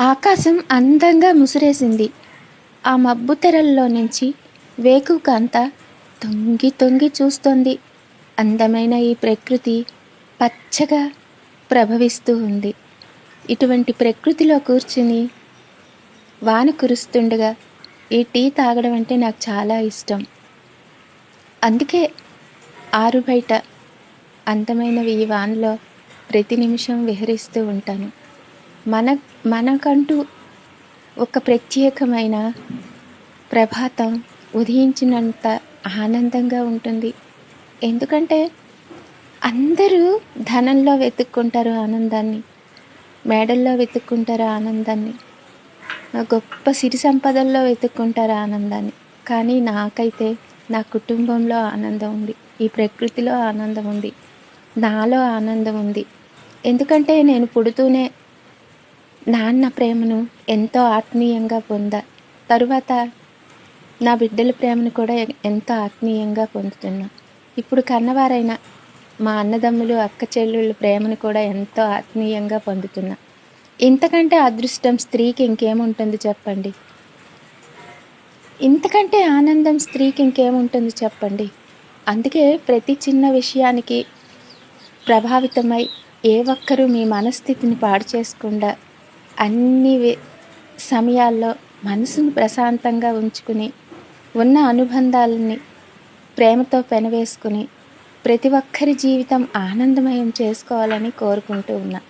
ఆకాశం అందంగా ముసిరేసింది. ఆ మబ్బు తెరల్లో నుంచి వేకువకాంత తొంగి తొంగి చూస్తోంది. అందమైన ఈ ప్రకృతి పచ్చగా ప్రభవిస్తూ ఉంది. ఇటువంటి ప్రకృతిలో కూర్చుని వాన కురుస్తుండగా ఈ టీ తాగడం అంటే నాకు చాలా ఇష్టం. అందుకే ఆరు బయట అందమైనవి ఈ వానలో ప్రతి నిమిషం విహరిస్తూ ఉంటాను. మన మనకంటూ ఒక ప్రత్యేకమైన ప్రభాతం ఉదయించినంత ఆనందంగా ఉంటుంది. ఎందుకంటే అందరూ ధనంలో వెతుక్కుంటారు ఆనందాన్ని మేడల్లో వెతుక్కుంటారు ఆనందాన్ని గొప్ప సిరి సంపదల్లో వెతుక్కుంటారు ఆనందాన్ని. కానీ నాకైతే నా కుటుంబంలో ఆనందం ఉంది ఈ ప్రకృతిలో ఆనందం ఉంది నాలో ఆనందం ఉంది. ఎందుకంటే నేను పుడుతూనే నాన్న ప్రేమను ఎంతో ఆత్మీయంగా పొందా తరువాత నా బిడ్డల ప్రేమను కూడా ఎంతో ఆత్మీయంగా పొందుతున్నా. ఇప్పుడు కన్నవారైన మా అన్నదమ్ములు అక్క చెల్లెళ్ళ ప్రేమను కూడా ఎంతో ఆత్మీయంగా పొందుతున్నా. ఇంతకంటే అదృష్టం స్త్రీకి ఇంకేముంటుంది చెప్పండి? ఇంతకంటే ఆనందం స్త్రీకి ఇంకేముంటుంది చెప్పండి? అందుకే ప్రతి చిన్న విషయానికి ప్రభావితమై ఏ ఒక్కరూ మీ మనస్థితిని పాడు చేసుకుండా అన్ని సమయాల్లో మనసును ప్రశాంతంగా ఉంచుకుని ఉన్న అనుబంధాలని ప్రేమతో పెనవేసుకుని ప్రతి ఒక్కరి జీవితం ఆనందమయం చేసుకోవాలని కోరుకుంటూ ఉన్నా.